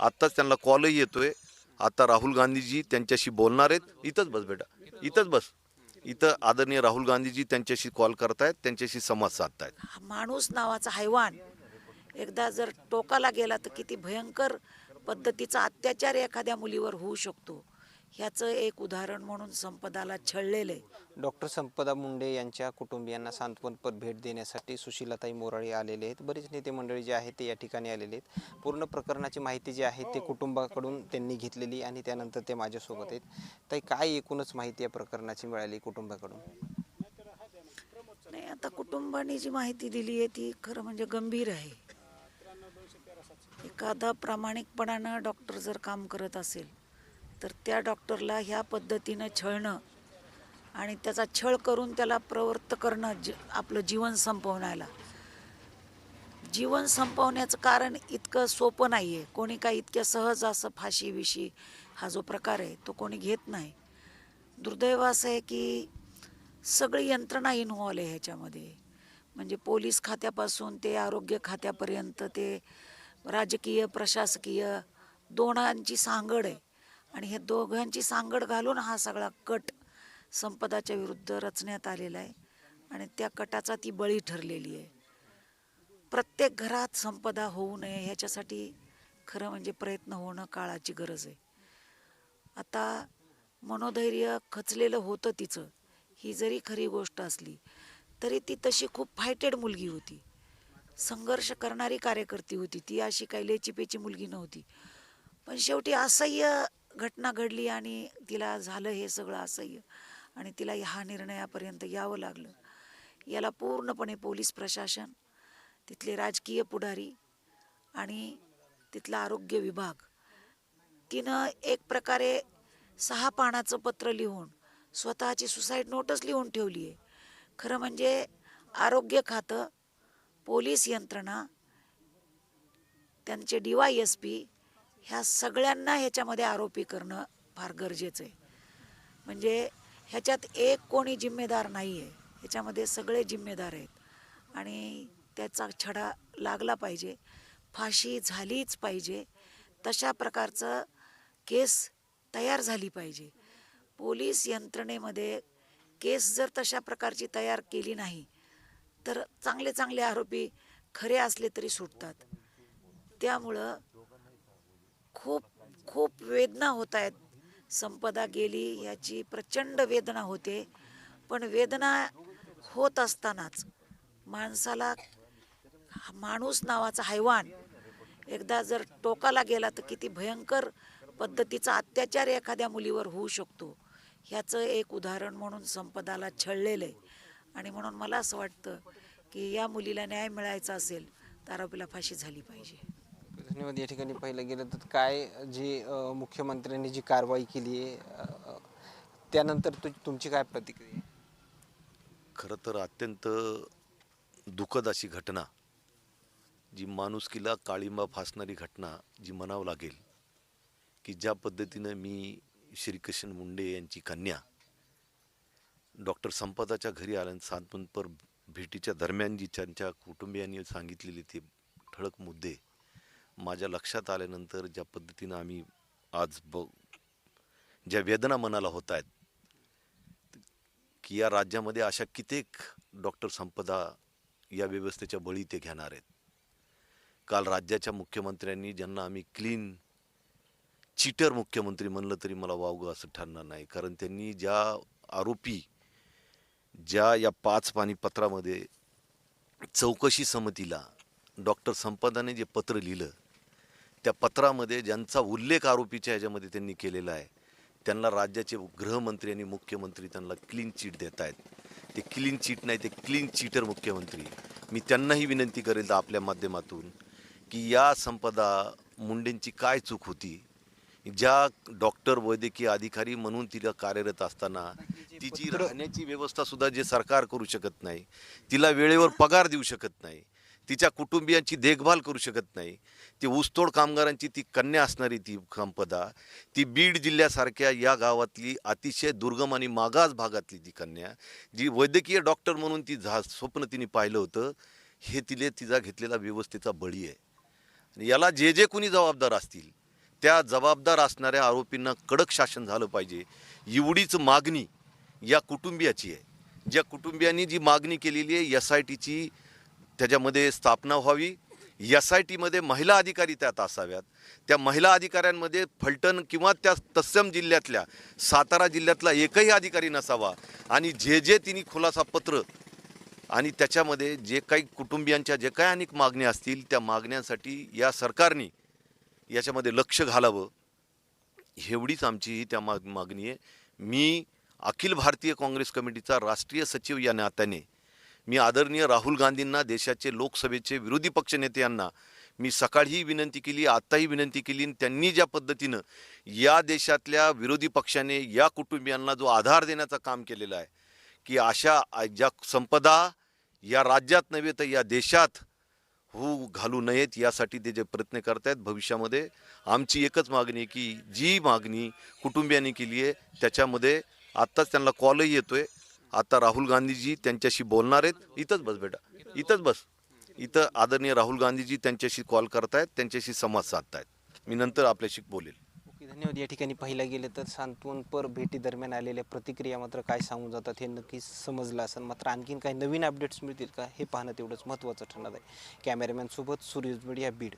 आत्ताच त्यांना कॉलही येतोय. आता राहुल गांधीजी त्यांच्याशी बोलणार आहेत. इथंच बस बेटा. इथंच बस. इथं आदरणीय राहुल गांधीजी त्यांच्याशी कॉल करतायत त्यांच्याशी संवाद साधतायत. हा माणूस नावाचा हैवान. एकदा जर टोकाला गेला तर किती भयंकर पद्धतीचा अत्याचार एखाद्या मुलीवर होऊ शकतो. ह्याचं एक उदाहरण म्हणून संपदाला छळलेलं. आहे डॉक्टर संपदा मुंडे यांच्या कुटुंबियांना सांत्वनपर भेट देण्यासाठी सुशीलाताई मोराळे आलेले आहेत. बरेच नेते मंडळी जे आहेत ते या ठिकाणी आलेले आहेत. पूर्ण प्रकरणाची माहिती जी आहे ते कुटुंबाकडून त्यांनी घेतलेली आणि त्यानंतर ते माझ्यासोबत आहेत. ताई काय एकूणच माहिती या प्रकरणाची मिळाली कुटुंबाकडून? नाही आता कुटुंबाने जी माहिती दिली आहे ती खरं म्हणजे गंभीर आहे. एखादा प्रामाणिकपणानं डॉक्टर जर काम करत असेल तर त्या डॉक्टरला ह्या पद्धतीनं छळणं आणि त्याचा छळ करून त्याला प्रवृत्त करणं ज आपलं जीवन संपवण्याला. जीवन संपवण्याचं कारण इतकं सोपं नाही आहे कोणी काही इतक्या सहज असं फाशी विशी हा जो प्रकार आहे तो कोणी घेत नाही. दुर्दैव असं आहे की सगळी यंत्रणा इन्व्हॉल्व आहे ह्याच्यामध्ये. म्हणजे पोलीस खात्यापासून ते आरोग्य खात्यापर्यंत ते राजकीय प्रशासकीय दोनांची सांगड आहे. आणि हे दोघांची सांगड घालून हा सगळा कट संपदाच्या विरुद्ध रचण्यात आलेला आहे. आणि त्या कटाचा ती बळी ठरलेली आहे. प्रत्येक घरात संपदा होऊ नये ह्याच्यासाठी खरं म्हणजे प्रयत्न होणं काळाची गरज आहे. आता मनोधैर्य खचलेलं होतं तिचं. ही जरी खरी गोष्ट असली तरी ती तशी खूप फायटेड मुलगी होती. संघर्ष करणारी कार्यकर्ती होती. ती अशी काही लेचीपेची मुलगी नव्हती. पण शेवटी असह्य घटना घडली आणि तिला झालं हे सगळं असह्य आणि तिला ह्या निर्णयापर्यंत यावं लागलं. याला पूर्णपणे पोलीस प्रशासन तिथले राजकीय पुढारी आणि तिथला आरोग्य विभाग. तिनं एक प्रकारे सहा पानाचं पत्र लिहून स्वतःची सुसाईड नोटच लिहून ठेवली आहे. खरं म्हणजे आरोग्य खातं पोलीस यंत्रणा त्यांचे डी वाय एस पी ह्या सगळ्यांना ह्याच्यामध्ये आरोपी करणं फार गरजेचं आहे. म्हणजे ह्याच्यात एक कोणी जिम्मेदार नाही आहे ह्याच्यामध्ये सगळे जिम्मेदार आहेत. आणि त्याचा छडा लागला पाहिजे. फाशी झालीच पाहिजे. तशा प्रकारचं केस तयार झाली पाहिजे. पोलीस यंत्रणेमध्ये केस जर तशा प्रकारची तयार केली नाही तर चांगले चांगले आरोपी खरे असले तरी सुटतात. त्यामुळं खूप खूप वेदना होत आहेत. संपदा गेली याची प्रचंड वेदना होते. पण वेदना होत असतानाच माणसाला माणूस नावाचा हैवान एकदा जर टोकाला गेला तर किती भयंकर पद्धतीचा अत्याचार एखाद्या मुलीवर होऊ शकतो. ह्याचं एक उदाहरण म्हणून संपदाला छळलेलं आहे. आणि म्हणून मला असं वाटतं की या मुलीला न्याय मिळायचा असेल तर आरोपीला फाशी झाली पाहिजे. धन्यवाद या ठिकाणी पाहिलं गेलं तर काय जी मुख्यमंत्र्यांनी जी कारवाई केली आहे त्यानंतर तु तुमची काय प्रतिक्रिया खरं तर अत्यंत दुःखद अशी घटना जी माणुसकीला काळिंबा फासणारी घटना जी म्हणावं लागेल की ज्या पद्धतीनं मी श्रीकृष्ण मुंडे यांची कन्या डॉक्टर संपदाच्या घरी आल्या सांत्वनपर भेटीच्या दरम्यान जी त्यांच्या कुटुंबियांनी सांगितलेले ते ठळक मुद्दे माझ्या लक्षात आल्यानंतर ज्या पद्धतीनं आम्ही आज ब ज्या वेदना मनाला होत आहेत की या राज्यामध्ये अशा कित्येक डॉक्टर संपदा या व्यवस्थेच्या बळी ते घेणार आहेत. काल राज्याच्या मुख्यमंत्र्यांनी ज्यांना आम्ही क्लीन चिटर मुख्यमंत्री म्हणलं तरी मला वावगं असं ठरणार नाही. कारण त्यांनी ज्या आरोपी ज्या या पाच पाणी पत्रामध्ये चौकशी समितीला डॉक्टर संपदाने जे पत्र लिहिलं त्या पत्रामध्ये ज्यांचा उल्लेख आरोपीच्या ह्याच्यामध्ये त्यांनी केलेला आहे त्यांना राज्याचे गृहमंत्री आणि मुख्यमंत्री त्यांना क्लीन चीट देत आहेत. ते क्लीन चीट नाही ते क्लीन चीटर मुख्यमंत्री. मी त्यांनाही विनंती करेल आपल्या माध्यमातून की या संपदा मुंडेंची काय चूक होती ज्या डॉक्टर वैद्यकीय अधिकारी म्हणून तिला कार्यरत असताना तिची राहण्याची व्यवस्था सुद्धा जे सरकार करू शकत नाही तिला वेळेवर पगार देऊ शकत नाही तिच्या कुटुंबियांची देखभाल करू शकत नाही. ती ऊसतोड कामगारांची ती कन्या असणारी ती संपदा ती बीड जिल्ह्यासारख्या या गावातली अतिशय दुर्गम आणि मागास भागातली ती कन्या जी वैद्यकीय डॉक्टर म्हणून ती झा स्वप्न तिने पाहिलं होतं हे तिले तिचा घेतलेला व्यवस्थेचा बळी आहे. आणि याला जे जे कोणी जबाबदार असतील त्या जबाबदार असणाऱ्या आरोपींना कडक शासन झालं पाहिजे. एवढीच मागणी या कुटुंबियाची आहे. ज्या कुटुंबियांनी जी मागणी केलेली आहे एस आय टीची त्याच्यामध्ये स्थापना व्हावी. एस आय टीमध्ये महिला अधिकारी त्यात असाव्यात. त्या महिला अधिकाऱ्यांमध्ये फलटण किंवा त्या तत्सम जिल्ह्यातल्या सातारा जिल्ह्यातला एकही अधिकारी नसावा. आणि जे जे तिने खुलासा पत्र आणि त्याच्यामध्ये जे काही कुटुंबियांच्या जे काही अनेक मागण्या असतील त्या मागण्यांसाठी या सरकारने याच्यामध्ये लक्ष घालावं. एवढीच आमची ही त्या माग मागणी आहे. मी अखिल भारतीय काँग्रेस कमिटीचा राष्ट्रीय सचिव या नात्याने मी आदरणीय राहुल गांधींना देशाचे लोकसभेचे विरोधी पक्षनेते यांना मी सकाळीही विनंती केली आत्ताही विनंती केली आणि त्यांनी ज्या पद्धतीनं या देशातल्या विरोधी पक्षाने या कुटुंबियांना जो आधार देण्याचं काम केलेलं आहे की अशा ज्या संपदा या राज्यात नव्हे तर या देशात होऊ घालू नयेत यासाठी ते जे प्रयत्न करत आहेत भविष्यामध्ये आमची एकच मागणी आहे की जी मागणी कुटुंबियांनी केली आहे त्याच्यामध्ये आत्ताच त्यांना कॉलही येतो आहे आता राहुल गांधीजी त्यांच्याशी बोलणार आहेत. इथंच बस बेटा. इथंच बस. इथं आदरणीय राहुल गांधीजी त्यांच्याशी कॉल करतायत त्यांच्याशी संवाद साधतायत. मी नंतर आपल्याशी बोलेल. ओके धन्यवाद. या ठिकाणी पाहिला गेलं तर सांत्वनपर भेटीदरम्यान आलेल्या प्रतिक्रिया मात्र काय सांगून जातात हे नक्कीच समजलं असेल. मात्र आणखीन काही नवीन अपडेट्स मिळतील का हे पाहणं तेवढंच महत्त्वाचं ठरणार आहे. कॅमेरामॅनसोबत सूर्यज मीडिया बीड.